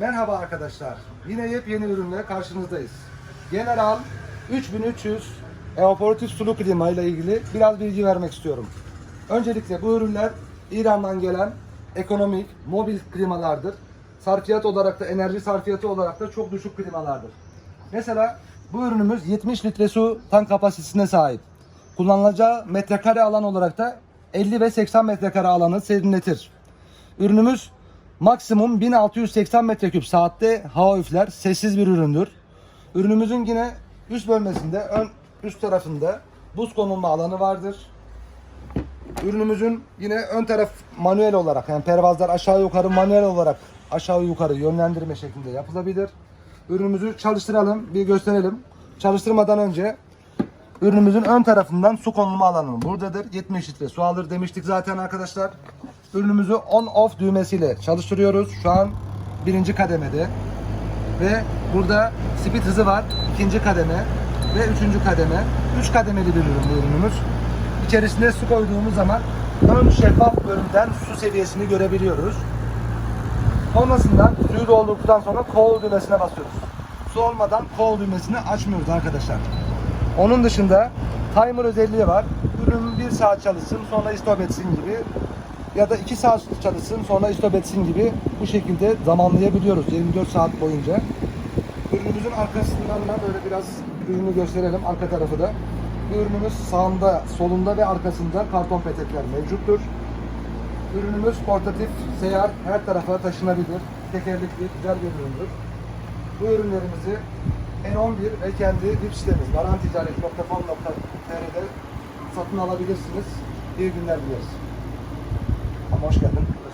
Merhaba arkadaşlar. Yine yepyeni ürünle karşınızdayız. General 3300 evaporatif sulu klima ile ilgili biraz bilgi vermek istiyorum. Öncelikle bu ürünler İran'dan gelen ekonomik, mobil klimalardır. Sarfiyat olarak da, enerji sarfiyatı olarak da çok düşük klimalardır. Mesela bu ürünümüz 70 litre su tank kapasitesine sahip. Kullanılacağı metrekare alan olarak da 50 ve 80 metrekare alanı serinletir. Ürünümüz maksimum 1680 metreküp saatte hava üfler. Sessiz bir üründür. Ürünümüzün yine üst bölmesinde, ön üst tarafında buz konulma alanı vardır. Ürünümüzün yine ön taraf manuel olarak yani pervazlar aşağı yukarı manuel olarak aşağı yukarı yönlendirme şeklinde yapılabilir. Ürünümüzü çalıştıralım, bir gösterelim. Çalıştırmadan önce ürünümüzün ön tarafından su konulma alanı buradadır. 70 litre su alır demiştik zaten arkadaşlar. Ürünümüzü on off düğmesiyle çalıştırıyoruz. Şu an birinci kademede. Ve burada speed hızı var. ikinci kademe ve üçüncü kademe. Üç kademeli bir ürün bu ürünümüz. İçerisine su koyduğumuz zaman ön şeffaf bölümden su seviyesini görebiliyoruz. Sonrasında suyu doldurduktan sonra kol düğmesine basıyoruz. Su olmadan kol düğmesini açmıyoruz arkadaşlar. Onun dışında timer özelliği var. Ürün 1 saat çalışsın sonra istop etsin gibi ya da 2 saat çalışsın sonra istop etsin gibi bu şekilde zamanlayabiliyoruz 24 saat boyunca. Ürünümüzün arkasından da böyle biraz ürünü gösterelim arka tarafı da. Ürünümüz sağında, solunda ve arkasında karton petekler mevcuttur. Ürünümüz portatif, seyyar, her tarafa taşınabilir. Tekerlekli, güzel bir üründür. Bu ürünlerimizi N11 ve kendi web sitemiz garanticaret.com.tr'de satın alabilirsiniz. İyi günler dileriz. Ama hoş geldin.